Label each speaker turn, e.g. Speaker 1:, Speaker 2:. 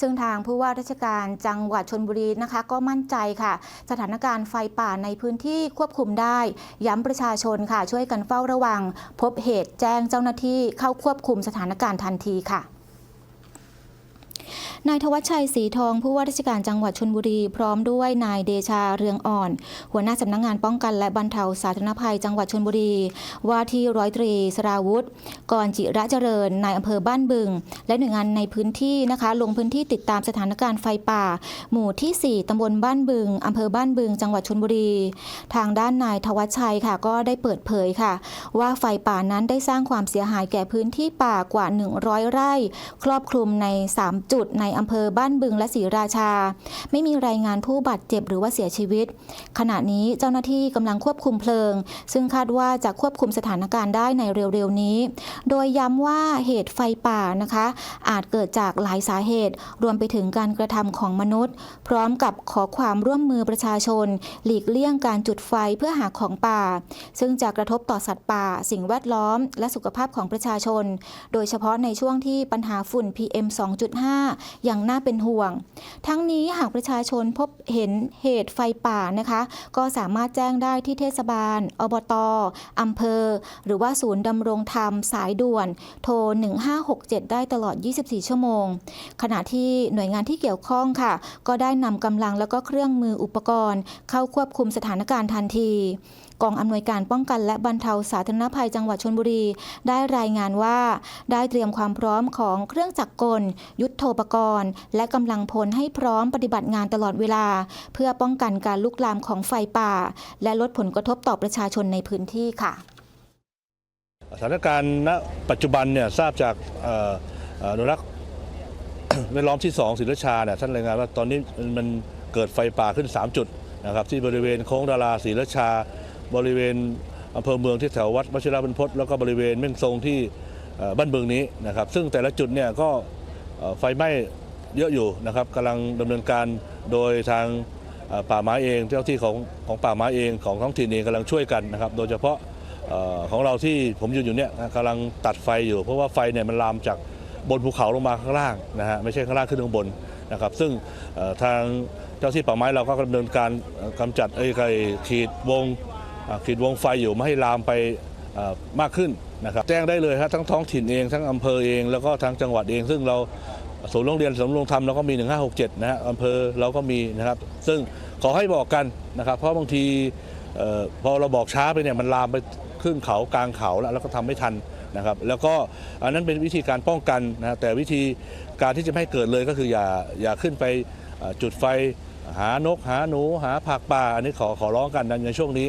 Speaker 1: ซึ่งทางผู้ว่าราชการจังหวัดชนบุรีนะคะ ก็มั่นใจค่ะ สถานการณ์ไฟป่าในพื้นที่ควบคุมได้ ย้ำประชาชนค่ะ ช่วยกันเฝ้าระวัง พบเหตุแจ้งเจ้าหน้าที่เข้าควบคุมสถานการณ์ทันทีค่ะ นายทวัชชัยศรีทองผู้ว่าราชการจังหวัดชนบุรี พร้อมด้วยนายเดชาเรืองอ่อน หัวหน้าสำนักงงานป้องกันและบรรเทาสาธารณภัยจังหวัดชนบุรี ว่าที่ร้อยตรีสราวุธกรจิระเจริญนายอำเภอบ้านบึง และหน่วยงานในพื้นที่นะคะ ลงพื้นที่ติดตามสถานการณ์ไฟป่า หมู่ที่ 4ตำบลบ้านบึงอำเภอบ้านบึง จังหวัดชนบุรี ทางด้านนายทวัชชัยค่ะ ก็ได้เปิดเผยค่ะ ว่าไฟป่านั้นได้สร้างความเสียหายแก่พื้นที่ป่ากว่า 100 ไร่ ครอบคลุมใน 3 จุดในอำเภอบ้านบึงและศรีราชา ไม่มีรายงานผู้บาดเจ็บหรือว่าเสียชีวิต ขณะนี้เจ้าหน้าที่กำลังควบคุมเพลิง ซึ่งคาดว่าจะควบคุมสถานการณ์ได้ในเร็วๆนี้ โดยย้ำว่าเหตุไฟป่านะคะ อาจเกิดจากหลายสาเหตุ รวมไปถึงการกระทำของมนุษย์ พร้อมกับขอความร่วมมือประชาชน หลีกเลี่ยงการจุดไฟเพื่อหาของป่า ซึ่งจะกระทบต่อสัตว์ป่า สิ่งแวดล้อม และสุขภาพของประชาชน โดยเฉพาะในช่วงที่ปัญหาฝุ่น PM 2.5อย่างน่าเป็นห่วง ทั้งนี้หากประชาชนพบเห็นเหตุไฟป่านะคะ ก็สามารถแจ้งได้ที่เทศบาล อบตอำเภอ หรือว่าศูนย์ดำรงธรรมสายด่วน โทร 1567 ได้ตลอด 24 ชั่วโมง ขณะที่หน่วยงานที่เกี่ยวข้องค่ะ ก็ได้นำกำลังแล้วก็เครื่องมืออุปกรณ์ เข้าควบคุมสถานการณ์ทันทีกองอำนวยการป้องกันและบรรเทาสาธารณภัยจังหวัดชนบุรี ได้รายงานว่า ได้เตรียมความพร้อมของเครื่องจักรกล ยุทธโธปกรณ์ และกำลังพลให้พร้อมปฏิบัติงานตลอดเวลา เพื่อป้องกันการลุกลามของไฟป่า และลดผลกระทบต่อประชาชนในพื้นที่ค่ะ
Speaker 2: สถานการณ์ณปัจจุบันเนี่ยทราบจากอนุรักษ์แวดล้อมที่2ศิลชาเนี่ยท่านรายงานว่าตอนนี้มันเกิดไฟป่าขึ้น 3 จุดนะครับที่บริเวณโค้งดาราศรีราชา บริเวณอำเภอเมืองที่แถววัดวชิรบรรพตแล้วก็บริเวณเม่งทรงที่บ้านเบืองนี้นะครับซึ่งแต่ละจุดเนี่ยก็ไฟไหม้ เยอะอยู่นะครับกำลังดำเนินการโดยทางป่าไม้เองเจ้าที่ของของป่าไม้เองของท้องถิ่นเองกำลังช่วยกันนะครับ โดยเฉพาะของเราที่ผมยืนอยู่เนี่ยกำลังตัดไฟอยู่ เพราะว่าไฟเนี่ยมันลามจากบนภูเขาลงมาข้างล่างนะฮะไม่ใช่ข้างล่างขึ้นข้างบนนะครับซึ่งทางเจ้าที่ป่าไม้เราก็ดำเนินการเอ่อกำจัดไอ้ไอ้ขีดวงขีดวงไฟอยู่ไม่ให้ลามไปมากขึ้นนะครับแจ้งได้เลยครับทั้งท้องถิ่นเองทั้งอำเภอเองแล้วก็ทางจังหวัดเอง ซึ่งเรา ศูนย์โรงเรียนศูนโรงธรรมเราก็มี 1567 นะฮะอำเภอเราก็มีนะครับ ซึ่งขอให้บอกกันนะครับ เพราะบางทีออพอเราบอกช้าไปเนี่ยมันลามไปขึ้นเขากลางเขาแล้วแล้วก็ทำไม่ทันนะครับ แล้วก็อันนั้นเป็นวิธีการป้องกันนะแต่วิธีการที่จะไม่ให้เกิดเลยก็คืออย่าอย่าขึ้นไปจุดไฟหานกหาหนูหาผักป่าอันนี้ขอขอร้องกันนะในช่วงนี้